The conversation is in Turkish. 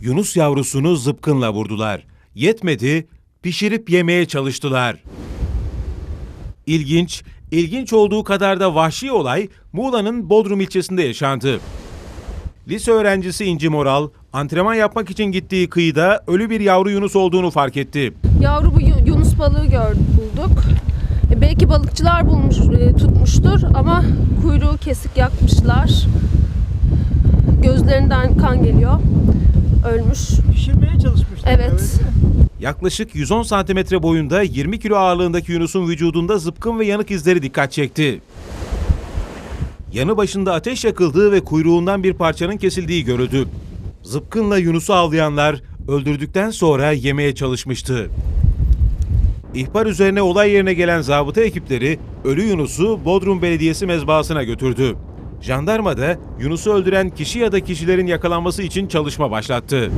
Yunus yavrusunu zıpkınla vurdular. Yetmedi, pişirip yemeye çalıştılar. İlginç, ilginç olduğu kadar da vahşi olay Muğla'nın Bodrum ilçesinde yaşandı. Lise öğrencisi İnci Moral, antrenman yapmak için gittiği kıyıda ölü bir yavru Yunus olduğunu fark etti. Yavru bu yu- Yunus balığı gördük, bulduk. E, belki balıkçılar bulmuş, e, tutmuştur ama kuyruğu kesik yakmışlar. Gözlerinden kan geliyor. Ölmüş. Pişirmeye çalışmışlar. Evet. Yaklaşık 110 santimetre boyunda 20 kilo ağırlığındaki Yunus'un vücudunda zıpkın ve yanık izleri dikkat çekti. Yanı başında ateş yakıldığı ve kuyruğundan bir parçanın kesildiği görüldü. Zıpkınla Yunus'u avlayanlar öldürdükten sonra yemeye çalışmıştı. İhbar üzerine olay yerine gelen zabıta ekipleri ölü Yunus'u Bodrum Belediyesi mezbahasına götürdü. Jandarma da Yunus'u öldüren kişi ya da kişilerin yakalanması için çalışma başlattı.